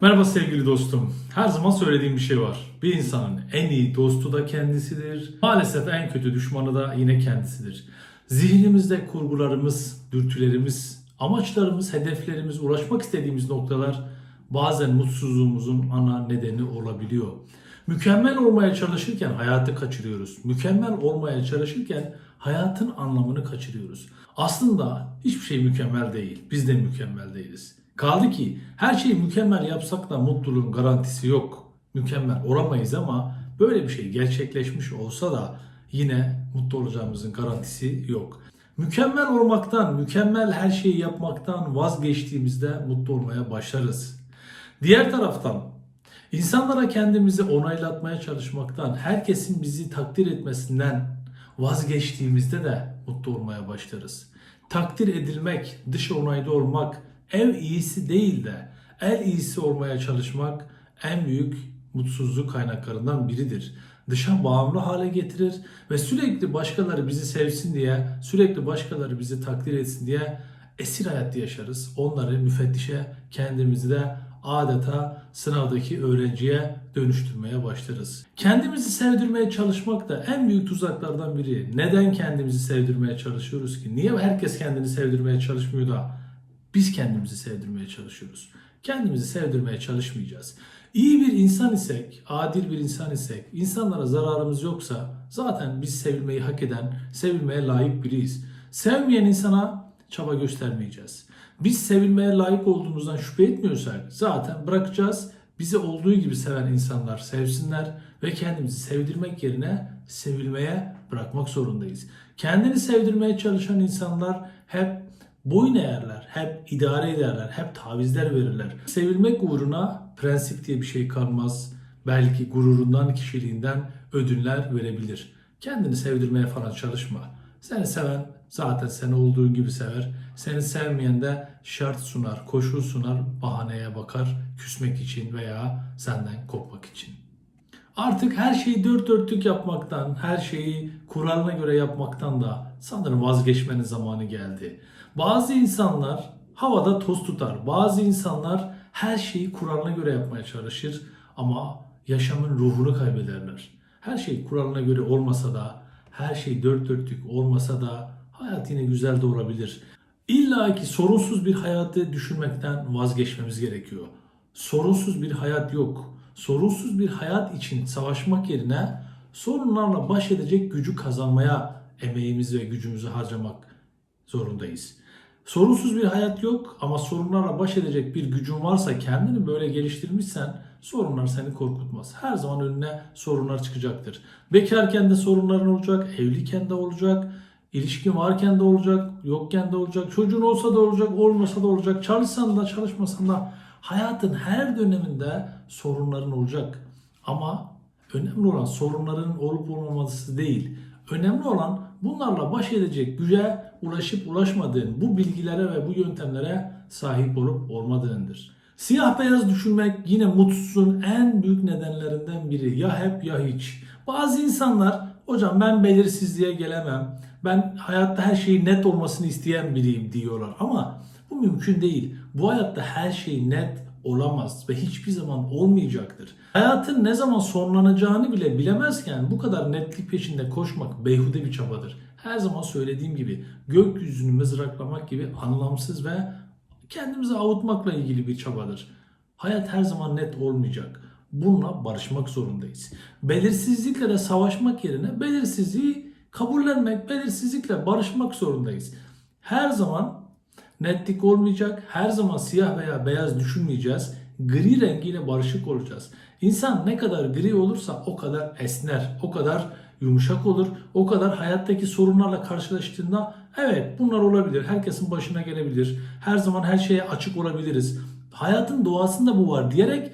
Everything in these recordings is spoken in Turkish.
Merhaba sevgili dostum. Her zaman söylediğim bir şey var. Bir insanın en iyi dostu da kendisidir. Maalesef en kötü düşmanı da yine kendisidir. Zihnimizde kurgularımız, dürtülerimiz, amaçlarımız, hedeflerimiz, ulaşmak istediğimiz noktalar bazen mutsuzluğumuzun ana nedeni olabiliyor. Mükemmel olmaya çalışırken hayatı kaçırıyoruz. Mükemmel olmaya çalışırken hayatın anlamını kaçırıyoruz. Aslında hiçbir şey mükemmel değil. Biz de mükemmel değiliz. Kaldı ki her şeyi mükemmel yapsak da mutluluğun garantisi yok. Mükemmel olamayız ama böyle bir şey gerçekleşmiş olsa da yine mutlu olacağımızın garantisi yok. Mükemmel olmaktan, mükemmel her şeyi yapmaktan vazgeçtiğimizde mutlu olmaya başlarız. Diğer taraftan insanlara kendimizi onaylatmaya çalışmaktan, herkesin bizi takdir etmesinden vazgeçtiğimizde de mutlu olmaya başlarız. Takdir edilmek, dış onayda olmak, ev iyisi değil de el iyisi olmaya çalışmak en büyük mutsuzluk kaynaklarından biridir. Dışa bağımlı hale getirir ve sürekli başkaları bizi sevsin diye, sürekli başkaları bizi takdir etsin diye esir hayat yaşarız. Onları müfettişe, kendimizi de adeta sınavdaki öğrenciye dönüştürmeye başlarız. Kendimizi sevdirmeye çalışmak da en büyük tuzaklardan biri. Neden kendimizi sevdirmeye çalışıyoruz ki? Niye herkes kendini sevdirmeye çalışmıyor da biz kendimizi sevdirmeye çalışıyoruz. Kendimizi sevdirmeye çalışmayacağız. İyi bir insan isek, adil bir insan isek, insanlara zararımız yoksa zaten biz sevilmeyi hak eden, sevilmeye layık biriyiz. Sevmeyen insana çaba göstermeyeceğiz. Biz sevilmeye layık olduğumuzdan şüphe etmiyorsak zaten bırakacağız. Bizi olduğu gibi seven insanlar sevsinler ve kendimizi sevdirmek yerine sevilmeye bırakmak zorundayız. Kendini sevdirmeye çalışan insanlar hep boyun eğerler, hep idare ederler, hep tavizler verirler. Sevilmek uğruna prensip diye bir şey kalmaz. Belki gururundan, kişiliğinden ödünler verebilir. Kendini sevdirmeye falan çalışma. Seni seven zaten seni olduğu gibi sever. Seni sevmeyen de şart sunar, koşul sunar, bahaneye bakar küsmek için veya senden kopmak için. Artık her şeyi dört dörtlük yapmaktan, her şeyi kuralına göre yapmaktan da sanırım vazgeçmenin zamanı geldi. Bazı insanlar havada toz tutar. Bazı insanlar her şeyi kuralına göre yapmaya çalışır ama yaşamın ruhunu kaybederler. Her şey kuralına göre olmasa da, her şey dört dörtlük olmasa da hayat yine güzel de olabilir. İlla ki sorunsuz bir hayatı düşünmekten vazgeçmemiz gerekiyor. Sorunsuz bir hayat yok. Sorunsuz bir hayat için savaşmak yerine sorunlarla baş edecek gücü kazanmaya emeğimizi ve gücümüzü harcamak zorundayız. Sorunsuz bir hayat yok ama sorunlarla baş edecek bir gücün varsa kendini böyle geliştirmişsen sorunlar seni korkutmaz. Her zaman önüne sorunlar çıkacaktır. Bekarken de sorunların olacak, evliyken de olacak, ilişkin varken de olacak, yokken de olacak, çocuğun olsa da olacak, olmasa da olacak, çalışsan da çalışmasan da hayatın her döneminde sorunların olacak. Ama önemli olan sorunların olup olmaması değil. Önemli olan bunlarla baş edecek güce ulaşıp ulaşmadığın, bu bilgilere ve bu yöntemlere sahip olup olmadığındır. Siyah beyaz düşünmek yine mutsuzluğun en büyük nedenlerinden biri. Ya hep ya hiç. Bazı insanlar hocam ben belirsizliğe gelemem. Ben hayatta her şeyin net olmasını isteyen biriyim diyorlar. Ama bu mümkün değil. Bu hayatta her şey net olamaz ve hiçbir zaman olmayacaktır. Hayatın ne zaman sonlanacağını bile bilemezken bu kadar netlik peşinde koşmak beyhude bir çabadır. Her zaman söylediğim gibi gökyüzünü mızraklamak gibi anlamsız ve kendimizi avutmakla ilgili bir çabadır. Hayat her zaman net olmayacak. Bununla barışmak zorundayız. Belirsizlikle de savaşmak yerine belirsizliği kabullenmek, belirsizlikle barışmak zorundayız. Her zaman netlik olmayacak. Her zaman siyah veya beyaz düşünmeyeceğiz. Gri rengiyle barışık olacağız. İnsan ne kadar gri olursa o kadar esner, o kadar yumuşak olur. O kadar hayattaki sorunlarla karşılaştığında evet bunlar olabilir. Herkesin başına gelebilir. Her zaman her şeye açık olabiliriz. Hayatın doğasında bu var diyerek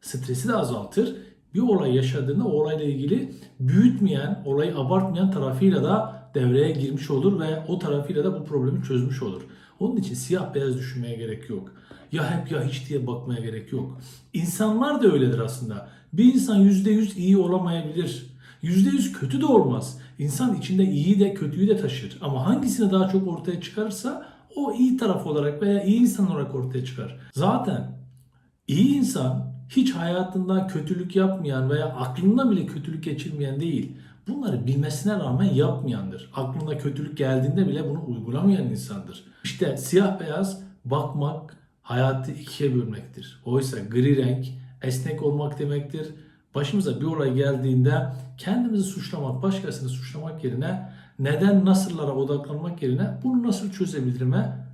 stresi de azaltır. Bir olay yaşadığında o olayla ilgili büyütmeyen, olayı abartmayan tarafıyla da devreye girmiş olur ve o tarafıyla da bu problemi çözmüş olur. Onun için siyah beyaz düşünmeye gerek yok. Ya hep ya hiç diye bakmaya gerek yok. İnsanlar da öyledir aslında. Bir insan %100 iyi olamayabilir. %100 kötü de olmaz. İnsan içinde iyi de kötüyü de taşır. Ama hangisini daha çok ortaya çıkarırsa o iyi taraf olarak veya iyi insan olarak ortaya çıkar. Zaten İyi insan hiç hayatında kötülük yapmayan veya aklında bile kötülük geçirmeyen değil. Bunları bilmesine rağmen yapmayandır. Aklına kötülük geldiğinde bile bunu uygulamayan insandır. İşte siyah beyaz bakmak hayatı ikiye bölmektir. Oysa gri renk esnek olmak demektir. Başımıza bir olay geldiğinde kendimizi suçlamak, başkasını suçlamak yerine neden nasıllara odaklanmak yerine bunu nasıl çözebilirime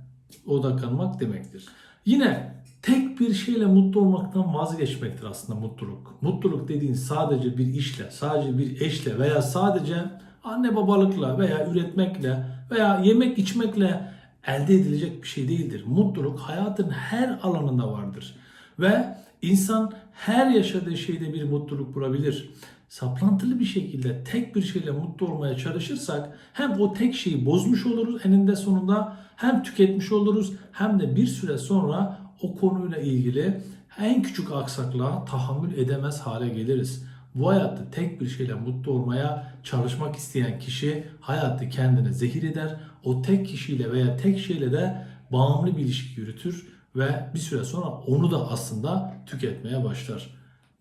odaklanmak demektir. Yine tek bir şeyle mutlu olmaktan vazgeçmektir aslında mutluluk. Mutluluk dediğin sadece bir işle, sadece bir eşle veya sadece anne babalıkla veya üretmekle veya yemek içmekle elde edilecek bir şey değildir. Mutluluk hayatın her alanında vardır. Ve insan her yaşadığı şeyde bir mutluluk bulabilir. Saplantılı bir şekilde tek bir şeyle mutlu olmaya çalışırsak hem o tek şeyi bozmuş oluruz eninde sonunda hem tüketmiş oluruz hem de bir süre sonra o konuyla ilgili en küçük aksaklığa tahammül edemez hale geliriz. Bu hayatta tek bir şeyle mutlu olmaya çalışmak isteyen kişi hayatı kendine zehir eder. O tek kişiyle veya tek şeyle de bağımlı bir ilişki yürütür ve bir süre sonra onu da aslında tüketmeye başlar.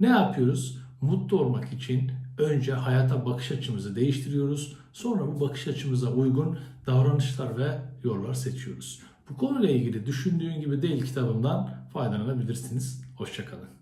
Ne yapıyoruz? Mutlu olmak için önce hayata bakış açımızı değiştiriyoruz. Sonra bu bakış açımıza uygun davranışlar ve yollar seçiyoruz. Bu konuyla ilgili düşündüğün gibi değil kitabımdan faydalanabilirsiniz. Hoşçakalın.